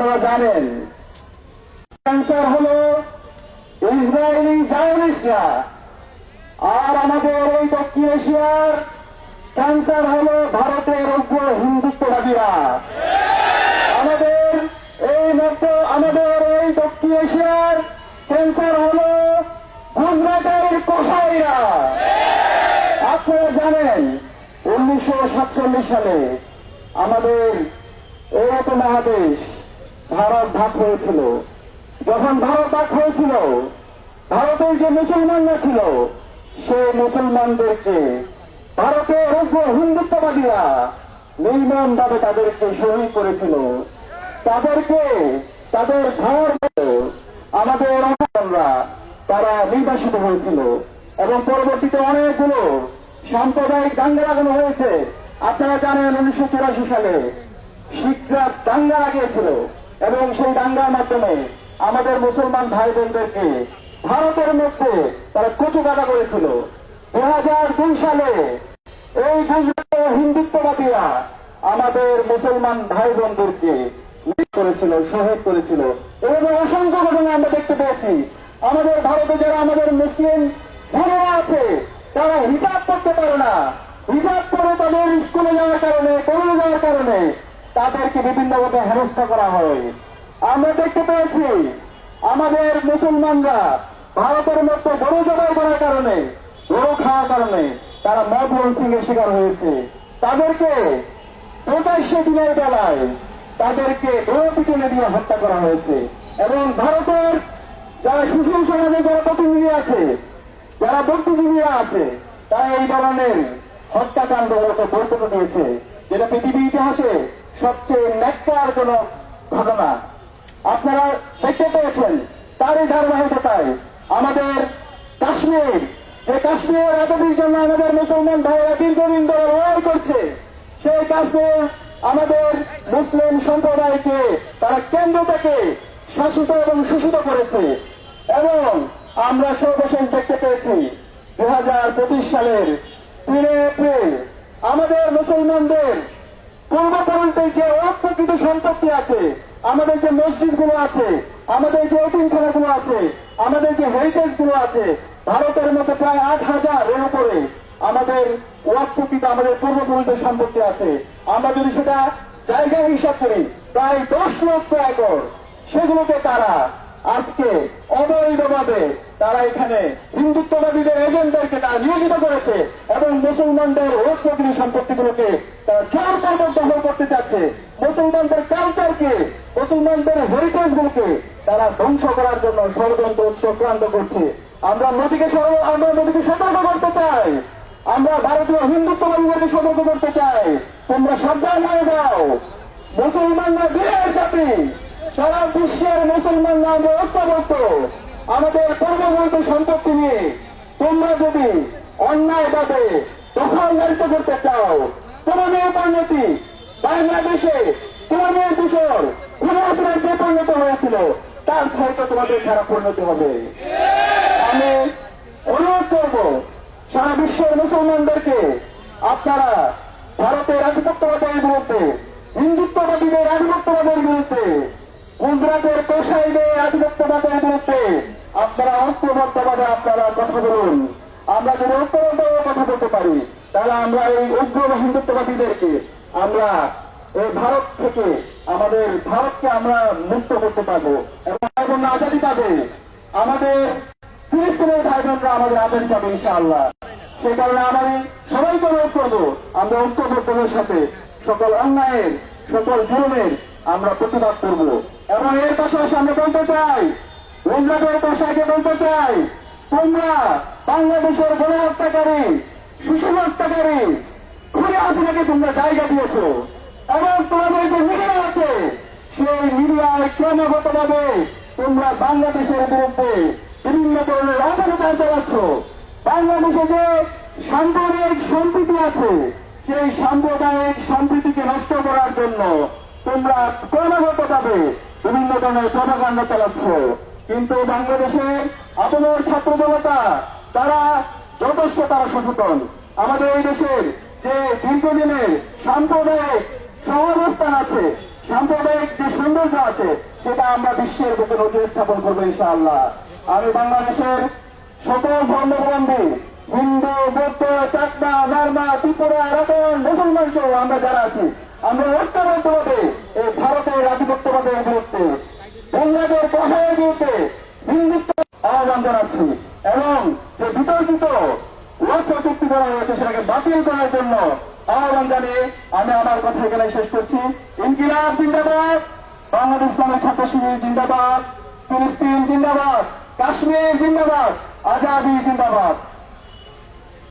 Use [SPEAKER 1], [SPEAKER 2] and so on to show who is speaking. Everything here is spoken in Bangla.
[SPEAKER 1] আপনারা জানেন ক্যান্সার হলো ইসরায়েলি জায়নিস্টরা আর আমাদের এই দক্ষিণ এশিয়ার ক্যান্সার হল ভারতের উগ্র হিন্দুত্ববাদীরা আমাদের এই মধ্য, আমাদের এই দক্ষিণ এশিয়ার ক্যান্সার হলো গুজরাটের কসাইরা। আপনারা জানেন, উনিশশো সাতচল্লিশ সালে আমাদের এই মহাদেশ ভারত ভাগ হয়েছিল। যখন ভারত ভাগ হয়েছিল, ভারতের যে মুসলমানরা ছিল, সেই মুসলমানদেরকে ভারতের হিন্দুত্ববাদীরা নির্মম ভাবে তাদেরকে শহীদ করেছিল। তাদেরকে তাদের ঘর আমাদের অংশগ্রহণরা তারা নির্বাসিত হয়েছিল এবং পরবর্তীতে অনেকগুলো সাম্প্রদায়িক দাঙ্গা লাগানো হয়েছে। আপনারা জানেন উনিশশো চুরাশি সালে শিখরা দাঙ্গা লাগিয়েছিল। এবং সেই দাঙ্গার মাধ্যমে আমাদের মুসলমান ভাই বোনদেরকে ভারতের মধ্যে তারা কচু কাটা করেছিল। দু হাজার দুই সালে এই গুজরাট হিন্দুত্ববাদীরা আমাদের মুসলমান ভাই বোনদেরকে করেছিল, শহীদ করেছিল। এবং অসংখ্য ঘটনা আমরা দেখতে পেয়েছি। আমাদের ভারতে যারা আমাদের মুসলিম বোনেরা আছে, তারা হিসাব করতে পারে না। হিসাব করে তাদের স্কুলে যাওয়ার কারণে, কলেজে যাওয়ার কারণে তাদেরকে বিভিন্নভাবে হেনস্থা করা হয়। আমরা দেখতে পেয়েছি, আমাদের মুসলমানরা ভারতের মধ্যে গরু জবাই করার কারণে, গরু খাওয়ার কারণে তারা মদ সিং এর শিকার হয়েছে। তাদেরকে প্রকাশ্য দিনের বেলায় তাদেরকে গণপিটনে দিয়ে হত্যা করা হয়েছে। এবং ভারতের যারা সুশীল সমাজে যারা প্রতিনিধি আছে, যারা বুদ্ধিজীবীরা আছে, তারা এই ধরনের হত্যাকাণ্ড বৈঠক দিয়েছে, যেটা পৃথিবীর ইতিহাসে সবচেয়ে ন্যাক্কারজনক ঘটনা। আপনারা দেখতে পেয়েছেন, তারই ধারাবাহিকতায় আমাদের কাশ্মীর। যে কাশ্মীরের আজাদির জন্য আমাদের মুসলমান ভাইয়েরা দীর্ঘদিন ধরে লড়াই করছে, সেই কাশ্মীর আমাদের মুসলিম সম্প্রদায়কে তারা কেন্দ্র থেকে শাসিত এবং শোষিত করেছে। এবং আমরা সর্বশেষ দেখতে পেয়েছি দু হাজার পঁচিশ সালের তিনে এপ্রিল আমাদের মুসলমানদের পূর্বপুরুষদের যে অপ্রকৃত সম্পত্তি আছে, আমাদের যে মসজিদগুলো আছে, আমাদের যে এতিমখানাগুলো আছে, আমাদের যে হেরিটেজগুলো আছে, ভারতের মধ্যে প্রায় আট হাজার এর উপরে আমাদের ওয়াকপ্রকৃত আমাদের পূর্বপুরুষদের সম্পত্তি আছে। আমরা যদি সেটা জায়গা হিসাব করি, প্রায় দশ লক্ষ একর, সেগুলোকে তারা আজকে অবৈধভাবে তারা এখানে হিন্দুত্ববাদীদের এজেন্টদেরকে তারা নিয়োজিত করেছে এবং মুসলমানদের ওষুধী সম্পত্তিগুলোকে তারা জোরপূর্বক দখল করতে চাচ্ছে। মুসলমানদের কালচারকে মুসলমানদের হেরিটেজ গুলোকে তারা ধ্বংস করার জন্য ষড়যন্ত্র চক্রান্ত করছে। আমরা সর- আমরা মোদীকে সতর্ক করতে চাই। আমরা ভারতীয় হিন্দুত্ববাদীদেরকে সতর্ক করতে চাই। তোমরা সাবধান হয়ে যাও। মুসলমানরা বিয়ের জাতি। সারা বিশ্বের মুসলমানরা আমরা ঐক্যবদ্ধ আমাদের পূর্ববর্তী সম্পত্তি নিয়ে তোমরা যদি অন্যায়ভাবে দখলদারিত্ব করতে চাও তোমাদের পরিণতি বাংলাদেশে তোমাদের দূষণ ঘুরে যে পরিণত হয়েছিল, তার হয়তো তোমাদের সারা পরিণতি হবে। আমি অনুরোধ করব, সারা বিশ্বের মুসলমানদেরকে আপনারা ভারতের আধিপত্যবাদের বিরুদ্ধে হিন্দুত্ববাদীদের আধিপত্যবাদের বিরুদ্ধে গুজরাটের পেশাইদের আধিপত্যবাদের বিরুদ্ধে আপনারা ঐক্যবদ্ধভাবে আপনারা কথা বলুন আমরা কথা বলতে পারি। তাহলে আমরা এই উগ্র হিন্দুত্ববাদীদেরকে আমরা এই ভারত থেকে, আমাদের ভারতকে আমরা মুক্ত করতে পারব এবং আজাদি পাবে। আমাদের ফিলিস্তিনের ভাই বোনরা আমাদের আজাদি পাবে, ইনশাআল্লাহ। সেই কারণে আমি সবাইকে অনুরোধ করব, আমরা ঐক্যবদ্ধের সাথে সকল অন্যায়ের, সকল জুলুমের আমরা প্রতিবাদ করব। এবং এর পাশাপাশি আমরা বলতে চাই গুজরাটের পাশাকে বলতে চাই তোমরা বাংলাদেশের গণহত্যাকারী শিশু হত্যাকারী খুলে হাসিনাকে তোমরা জায়গা দিয়েছ। এবং তোমাদের যে মিডিয়া আছে, সেই মিডিয়ায় ক্রমাগতভাবে তোমরা বাংলাদেশের বিরুদ্ধে বিভিন্ন ধরনের অপপ্রচার চালাচ্ছ বাংলাদেশে যে সাম্প্রদায়িক সম্প্রীতি আছে, সেই সাম্প্রদায়িক সম্প্রীতিকে নষ্ট করার জন্য তোমরা ক্রমাগতভাবে বিভিন্ন ধরনের প্রভাকাণ্ড চালাচ্ছ কিন্তু বাংলাদেশে আপনার ছাত্র জনতা, তারা যথেষ্ট তারা সচেতন। আমাদের এই দেশের যে দীর্ঘদিনের সাম্প্রদায়িক সহাবস্থান আছে, সাম্প্রদায়িক যে সৌন্দর্য আছে, সেটা আমরা বিশ্বের বুকে নজির স্থাপন করব ইনশাআল্লাহ। আমি বাংলাদেশের সকল ধর্মবন্ধী হিন্দু, বৌদ্ধ, চাকমা মারমা ত্রিপুরা রতন মুসলমান সহ আমরা যারা আছি, আমরা ঐক্যবদ্ধভাবে এই ভারতের আধিপত্যবাদের বিরুদ্ধে বাংলাদেশ প্রহারের বিরুদ্ধে আহ্বান জানাচ্ছি। এবং যে বিতর্কিত লক্ষ্য চুক্তি করা হয়েছে, সেটাকে বাতিল করার জন্য আহ্বান জানিয়ে আমি আমার কথা এখানে শেষ করছি। ইনকিলাব জিন্দাবাদ। বাংলাদেশ ইসলামের ছাত্র শিবির জিন্দাবাদ। ফিলিস্তিন জিন্দাবাদ। কাশ্মীর জিন্দাবাদ। আজাদি জিন্দাবাদ।